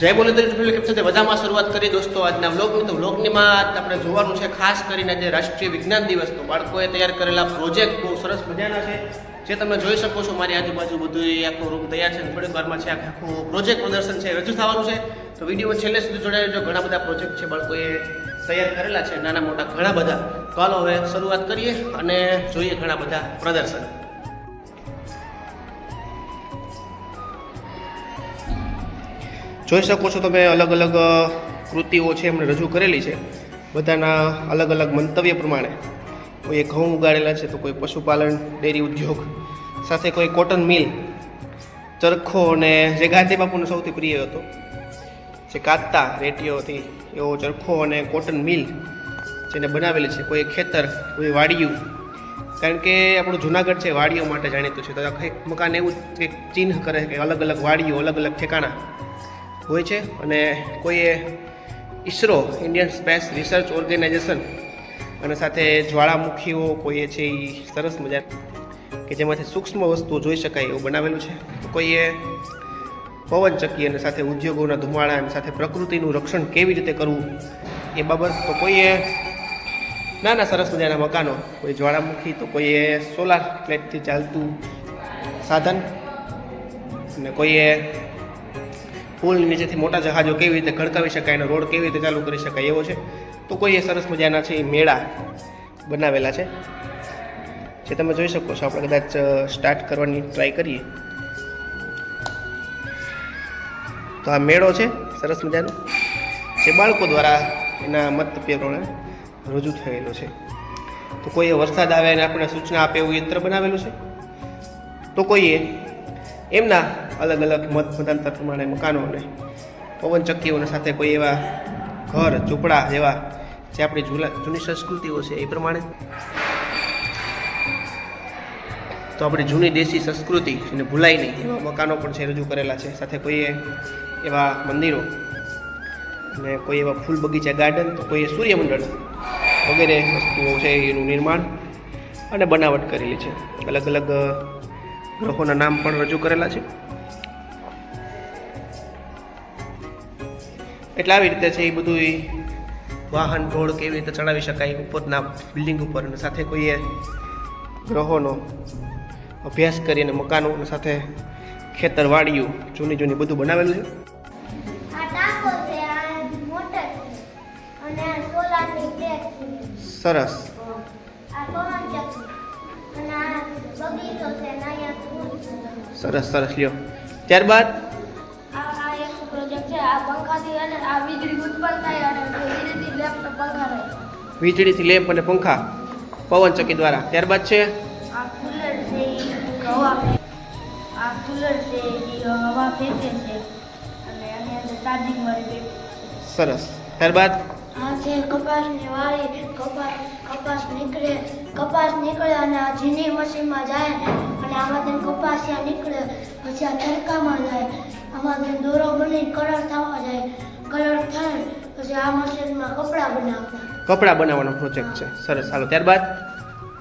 જય બોલે ટ્રાફિક કેમ સાથે બધામાં શરૂઆત કરી દોસ્તો આજના વ્લોગની. તો વ્લોગની માં આપણે જોવાનું છે ખાસ કરીને જે રાષ્ટ્રીય વિજ્ઞાન દિવસ. તો બાળકોએ તૈયાર કરેલા પ્રોજેક્ટ બહુ સરસ મજાના છે. જે તમે જોઈ શકો છો, મારી આજુબાજુ બધું આખો રૂમ તૈયાર છે. થોડીક વારમાં છે આખું પ્રોજેક્ટ પ્રદર્શન છે રજૂ થવાનું છે. તો વીડિયો છેલ્લે સુધી જોડાઈ જો ઘણા બધા પ્રોજેક્ટ છે બાળકોએ તૈયાર કરેલા છે. નાના મોટા ઘણા બધા. હાલો હવે શરૂઆત કરીએ અને જોઈએ ઘણા બધા પ્રદર્શન. જોઈ શકો છો તમે અલગ અલગ કૃતિઓ છે એમણે રજૂ કરેલી છે. બધાના અલગ અલગ મંતવ્ય પ્રમાણે. કોઈએ ઘઉં ઉગાડેલા છે તો કોઈ પશુપાલન, ડેરી ઉદ્યોગ, સાથે કોઈ કોટન મિલ, ચરખો અને જે ગાંધી બાપુનો સૌથી પ્રિય હતો, જે કાતા રેટીઓથી એવો ચરખો અને કોટન મિલ જેને બનાવેલી છે. કોઈ ખેતર, કોઈ વાડિયું. કારણ કે આપણું જુનાગઢ છે, વાડીઓ માટે જાણીતું છે. તો કંઈક મકાન એવું કંઈક ચિહ્ન કરે કે અલગ અલગ વાડીઓ, અલગ અલગ ઠેકાણા. હોય છે અને કોઈએ ISRO Indian space research organisation અને સાથે જ્વાળામુખીઓ, કોઈએ છે એ સરસ મજા કે જેમાંથી સૂક્ષ્મ વસ્તુઓ જોઈ શકાય એવું બનાવેલું છે. કોઈએ પવનચક્કી અને સાથે ઉદ્યોગોના ધુમાડા અને સાથે પ્રકૃતિનું રક્ષણ કેવી રીતે કરવું એ બાબત, તો કોઈએ નાના સરસ મજાના મકાનો, કોઈ જ્વાળામુખી, તો કોઈએ સોલાર પ્લેટથી ચાલતું સાધન અને કોઈએ પુલની નીચેથી મોટા જહાજો કેવી રીતે ખડકાવી શકાય અને રોડ કેવી રીતે ચાલુ કરી શકાય એવો છે. તો કોઈએ સરસ મજાના છે એ મેળા બનાવેલા છે. જે તમે જોઈ શકો છો. આપણે કદાચ સ્ટાર્ટ કરવાની ટ્રાય કરીએ. તો આ મેળો છે, સરસ મજાનો. જે બાળકો દ્વારા એના મત પ્રમાણે રજૂ થયેલો છે. તો કોઈએ વરસાદ આવે અને આપણે સૂચના આપે એવું યંત્ર બનાવેલું છે? તો કોઈએ એમના અલગ અલગ મત મતાંતર પ્રમાણે મકાનો અને પવનચક્કીઓને સાથે કોઈ એવા ઘર, ઝૂંપડા જેવા જે આપણી જૂના જૂની સંસ્કૃતિઓ છે એ પ્રમાણે. તો આપણી જૂની દેશી સંસ્કૃતિ એને ભૂલાય નહીં એવા મકાનો પણ છે રજૂ કરેલા છે. સાથે કોઈએ એવા મંદિરો અને કોઈ એવા ફૂલ બગીચા ગાર્ડન, તો કોઈએ સૂર્યમંડળ વગેરે વસ્તુઓ છે એનું નિર્માણ અને બનાવટ કરેલી છે. અલગ અલગ ગ્રહોના નામ પણ રજૂ કરેલા છે. એટલે આવી રીતે છે એ બધું વાહન ઢોળ કેવી રીતે ચડાવી શકાય ઉપરના બિલ્ડિંગ ઉપર અને સાથે કોઈએ ગ્રહોનો અભ્યાસ કરીને મકાનો સાથે ખેતર વાડિયું જૂની જૂની બધું બનાવેલું અને છે. સરસ. સરસ સરસ, લ્યો. ત્યારબાદ? વીજળીથી લેમ્પ અને પંખા પવનચક્કી દ્વારા. ત્યારબાદ છે? સરસ. ત્યારબાદ? આ કપાસ નીકળે. કપાસ નીકળે અને આ ઝીણી મશીનમાં જાય અને આમાંથી ત્યાં નીકળે પછી આ તડકામાં જાય. આમાંથી દોરો બની કલર થવા જાય. કલર થાય પછી આ મશીનમાં કપડાં બનાવતા. કપડાં બનાવવાનો પ્રોજેક્ટ છે. સરસ. ચાલો ત્યારબાદ?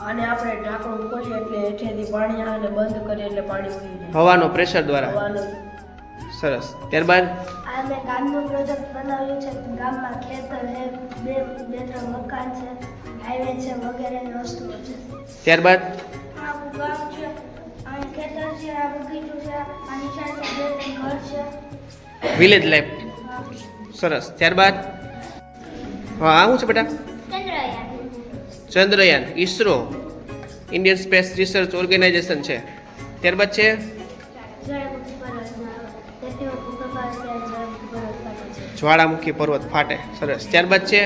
અને આપણે ઢાંકણું ખોલીએ એટલે હેઠેથી પાણી આવે ને બંધ કરીએ એટલે પાણી હવાનો પ્રેશર દ્વારા. હવાનું સરસ. ત્યારબાદ? આ મેં ગામનું પ્રોજેક્ટ બનાવ્યું છે. ગામમાં ખેતર છે બે બે ત્રણ મકાન છે હાઈવે છે વગેરેની વસ્તુઓ છે. ત્યારબાદ? આ ગામ છે અહીં ખેતર છે આ બગીચું છે આની સાથે બે ત્રણ ઘર છે. વિલેજ લાઈફ સરસ. ત્યારબાદ? હા આ શું છે બેટા? Chandrayaan. Chandrayaan. ISRO. Indian space research organisation છે. ત્યારબાદ છે? જ્વાળામુખી પર્વત ફાટે. સરસ. ત્યારબાદ છે?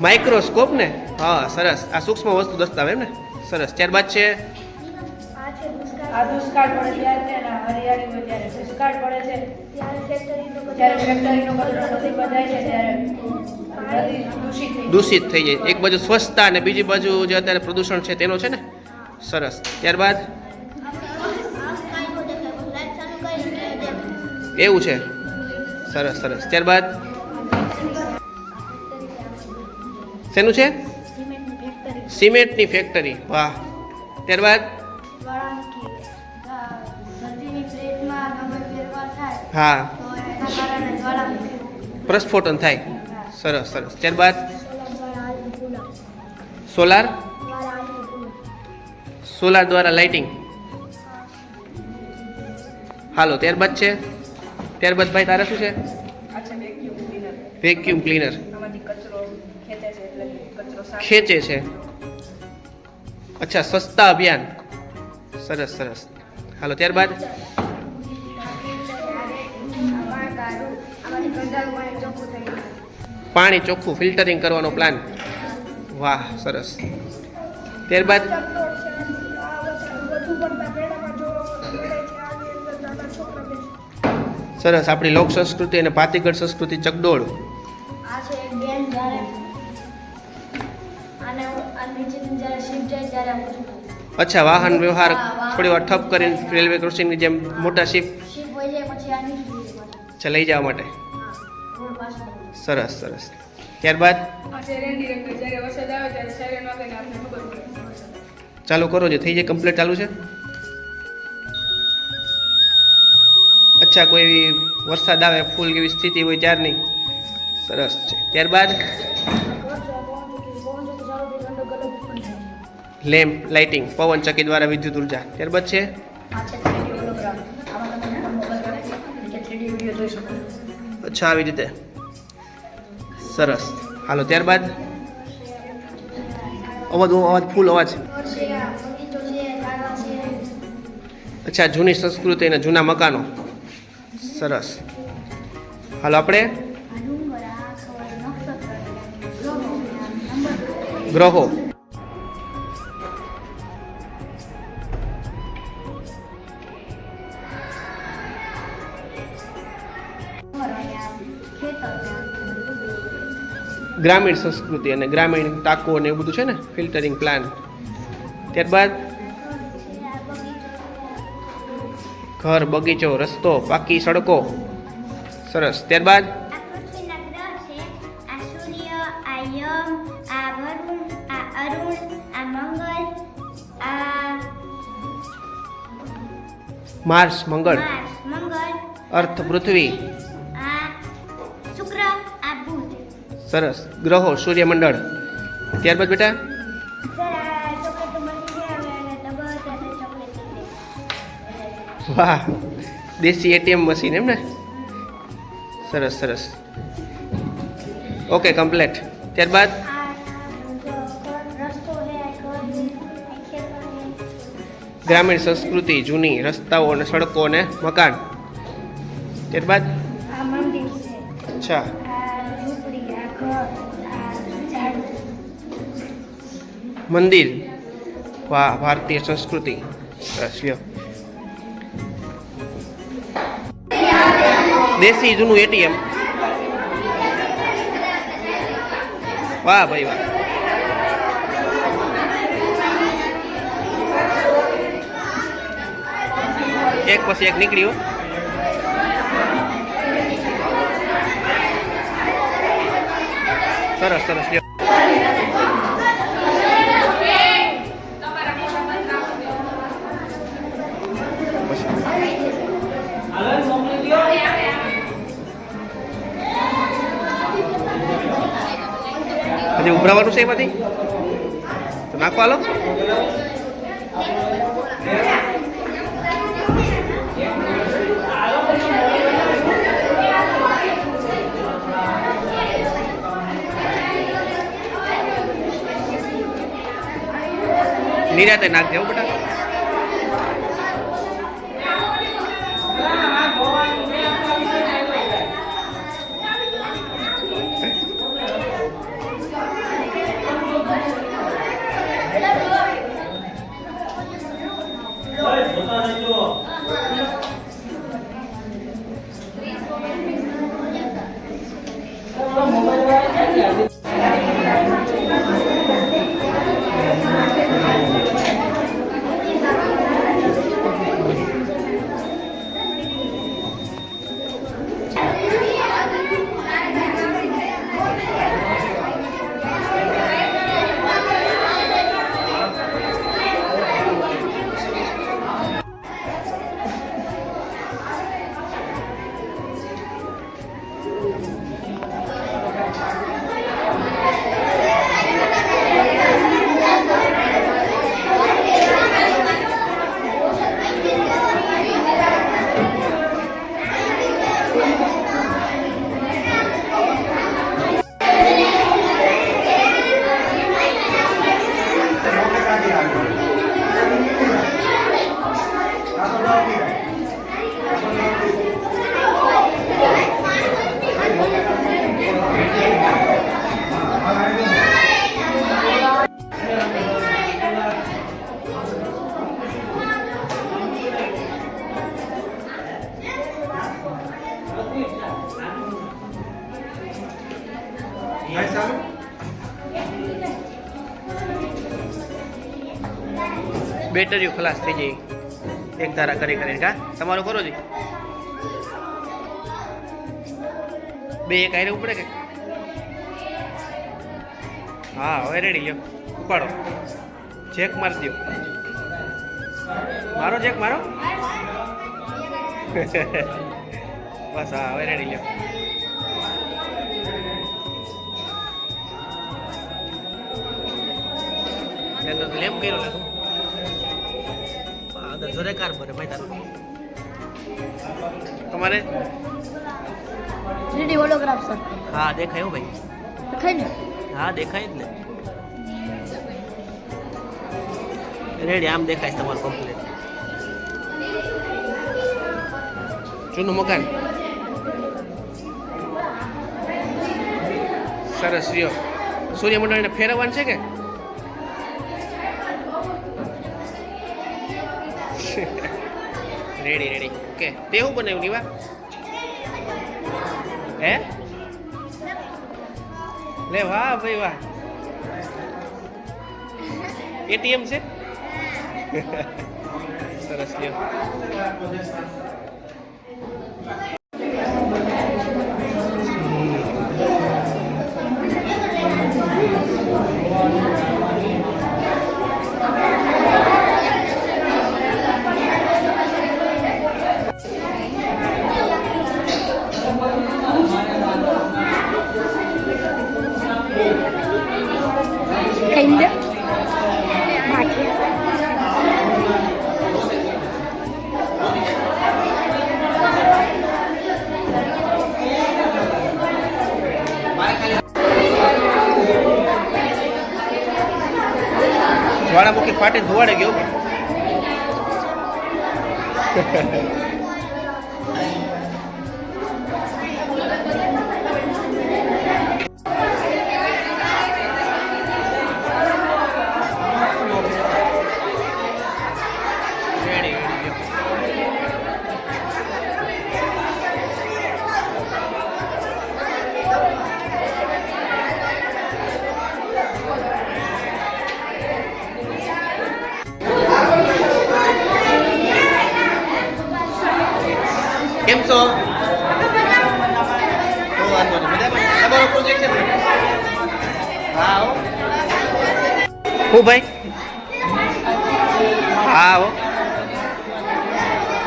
માઇક્રોસ્કોપ ને? હા, સરસ. આ સૂક્ષ્મ વસ્તુ દસ્તાવેજ ને? સરસ. ત્યારબાદ છે? આ દુષ્કાળ પડે ત્યારે છે હરિયાળી હોય ત્યારે દુષ્કાળ પડે છે. ત્યારે ફેક્ટરીનો કચરો નથી બધાય છે ત્યારે દૂષિત થઈ જાય. એક બાજુ સ્વચ્છતા અને બીજી બાજુ જે અત્યારે પ્રદૂષણ છે તેનો છે ને સરસ. ત્યારબાદ? એવું છે. સરસ સરસ. ત્યારબાદ? શેનું છે? સિમેન્ટની ફેક્ટરી વાહ. ત્યારબાદ? હા. પ્રસ્ફોટન થાય. સરસ સરસ. ત્યારબાદ? સોલર સોલાર દ્વારા લાઇટિંગ હાલો ત્યારબાદ છે? ત્યારબાદ ભાઈ તારે શું છે? વેક્યુમ ક્લીનર વેક્યુમ ક્લીનર આમાંથી કચરો ખેંચે છે એટલે કે કચરો સાફ ખેંચે છે. અચ્છા સસ્તા અભિયાન. સરસ સરસ. હાલો ત્યારબાદ? પાણી ચોખ્ખું ફિલ્ટરિંગ કરવાનો પ્લાન. વાહ સરસ. ત્યારબાદ સરસ આપણી લોક સંસ્કૃતિ અને ભાતીગઢ સંસ્કૃતિ ચકડોળ. અચ્છા વાહન વ્યવહાર થોડી વાર ઠપ કરીને રેલવે ક્રોસિંગની જેમ મોટા શિપ. અચ્છા લઈ જવા માટે. સરસ સરસ. ત્યારબાદ? છે. ચાલુ કરો જે થઈ જાય કમ્પ્લીટ ચાલુ છે? અચ્છા કોઈ એવી વરસાદ આવે ફૂલ કેવી સ્થિતિ હોય ત્યારની? સરસ છે. ત્યારબાદ? લેમ્પ લાઇટિંગ પવન ચક્કી દ્વારા વિદ્યુત ઊર્જા. ત્યારબાદ છે? આ છે 3D હોલોગ્રામ આમાં તમે મોબાઈલ રાખી કે 3D વીડિયો જોઈ શકો અચ્છા આવી રીતે. સરસ. હાલો, ત્યારબાદ? અવાજ અવાજ, ફૂલ અવાજ. અચ્છા, જૂની સંસ્કૃતિ અને જૂના મકાનો. સરસ. હાલો, આપણે? ગ્રહો. ગ્રામીણ સંસ્કૃતિ અને ગ્રામીણ ટાકો ને એવું બધું છે ને ફિલ્ટરિંગ પ્લાન ત્યારબાદ ઘર બગીચો રસ્તો પાકી સડકો. સરસ. ત્યારબાદ માર્સ મંગળ. અર્થ છે સરસ. ગ્રહો સૂર્યમંડળ. ત્યારબાદ બેટા? વાહ. દેશી એટીએમ મશીન એમ ને? સરસ સરસ. Okay complete. ત્યારબાદ? ગ્રામીણ સંસ્કૃતિ જૂની રસ્તાઓ અને સડકો અને મકાન. ત્યારબાદ? અચ્છા. મંદિર ભારતીય સંસ્કૃતિ. દેશી જૂનું એટીએમ. વાહ, ભાઈ, વાહ. એક પછી એક નીકળ્યું સરસ સરસ હજી ઉભરાવાનું છે એમાંથી? તો નાખો હાલો. નિરાતે નાખ દેવું બેટા. બેટરીઓ ખલાસ થઈ જાય એક ધારા કરી કરીને, કા? તમારું કરો જી. બે એક આયરે ઉપડે કે? હા, હવે રેડી લ્યો. ઉપાડો. ચેક મારી દો મારો ચેક મારો? બસ, હા, હવે રેડી લ્યો. મેં કર્યો ને આગળ જોરે કાર ભરે ભાઈ તારો. તમારે? થ્રીડી હોલોગ્રાફ સર હા દેખાય ભાઈ. દેખાય ને? હા દેખાય જ ને. રેડી આમ દેખાય તમારું કમ્પ્લીટ જૂનું મકાન. સરસ રહ્યો સૂર્યમંડળને ફેરવવાનું છે કે? રેડી રેડી ઓકે તે શું બનાવ્યું નીવા હે લે વાહ ભાઈ વાહ એટીએમ છે સરસ લ્યો લે બાકી જ્વાળામુખી ફાટે ધોવાડે ગયો. હા ભાઈ? હો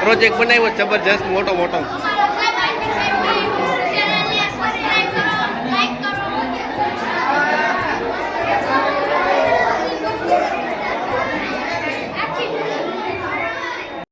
પ્રોજેક્ટ બનાવ્યો જબરજસ્ત મોટો મોટો